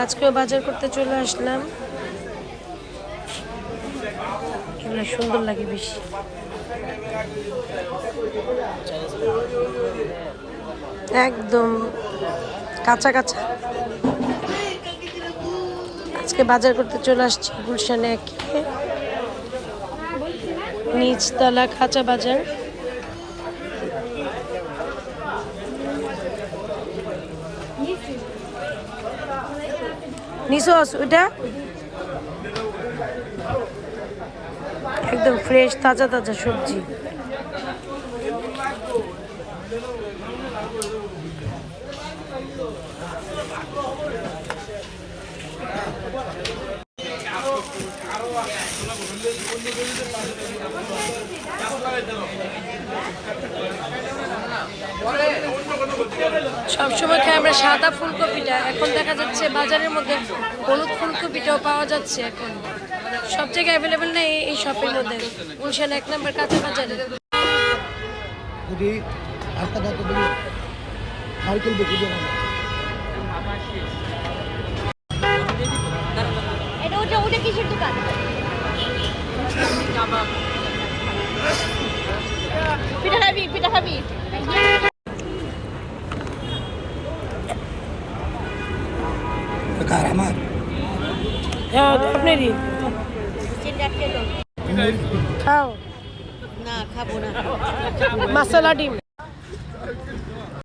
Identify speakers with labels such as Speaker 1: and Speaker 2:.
Speaker 1: আজকেও বাজার করতে চলে আসলাম। এগুলো সুন্দর লাগে বেশি। একদম কাঁচা কাঁচা। আজকে বাজার করতে চলে আসছি গুলশানে একে। নিচতলা কাঁচা বাজার। নিসোস ওটা একদম ফ্রেশ তাজা তাজা সবজি। সবসময় খাই আমরা সাদা ফুলকপিটা। এখন দেখা যাচ্ছে বাজারের মধ্যে হলুদ ফুলকপিটাও পাওয়া যাচ্ছে এখন। সব জায়গায় অ্যাভেলেবেল নেই এই- শপের মধ্যে। গুলশান এক নম্বর কাঁচা বাজারে।
Speaker 2: যদি রাস্তা দাঁড়াতে দিবি সাইকেল দেবো
Speaker 3: এটা ওটা ওটা কিসের দোকান? পিঠা খাবি পিঠা খাবি
Speaker 2: কার আমার
Speaker 1: আপনারই খাও
Speaker 3: না খাব না
Speaker 1: মশলা ডিম